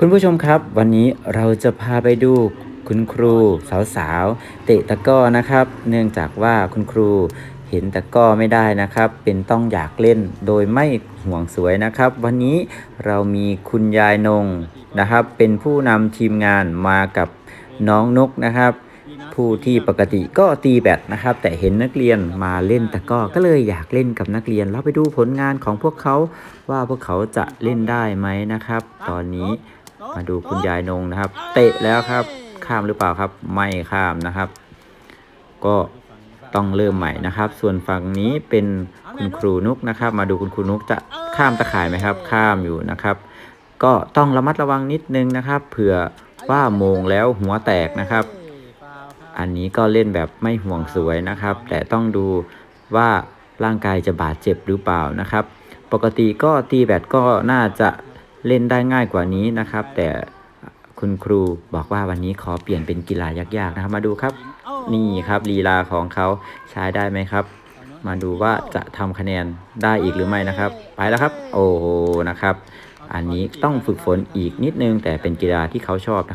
คุณผู้ชมครับ วันนี้เราจะพาไปดูคุณครูสาวๆเตะตะก้อนะครับ เนื่องจากว่าคุณครูเห็นตะก้อไม่ได้นะครับ เป็นต้องอยากเล่นโดยไม่ห่วงสวยนะครับ วันนี้เรามีคุณยายนงนะครับ เป็นผู้นำทีมงานมากับน้องนกนะครับ ผู้ที่ปกติก็ตีแบดนะครับ แต่เห็นนักเรียนมาเล่นตะก้อก็เลยอยากเล่นกับนักเรียน เราไปดูผลงานของพวกเขาว่าพวกเขาจะเล่นได้ไหมนะครับ ตอนนี้ มาดูคุณยายนงนะครับ เตะแล้วครับ ข้ามหรือเปล่าครับ ไม่ข้ามนะครับ ก็ต้องเริ่มใหม่นะครับ ส่วนฝั่งนี้เป็นคุณครูนุกนะครับ มาดูคุณครูนุกจะข้ามตะข่ายไหมครับ ข้ามอยู่นะครับ ก็ต้องระมัดระวังนิดนึงนะครับ เผื่อว่าโมงแล้วหัวแตกนะครับ อันนี้ก็เล่นแบบไม่ห่วงสวยนะครับ แต่ต้องดูว่าร่างกายจะบาดเจ็บหรือเปล่านะครับ ปกติก็ตีแบดก็น่าจะ เล่นได้ง่ายกว่านี้นะครับ แต่คุณครูบอกว่าวันนี้ขอเปลี่ยนเป็นกีฬายากๆนะครับ มาดูครับ นี่ครับลีลาของเขาใช้ได้ไหมครับ มาดูว่าจะทำคะแนนได้อีกหรือไม่นะครับ ไปแล้วครับ โอ้โหนะครับ อันนี้ต้องฝึกฝนอีกนิดนึงแต่เป็นกีฬาที่เขาชอบนะครับ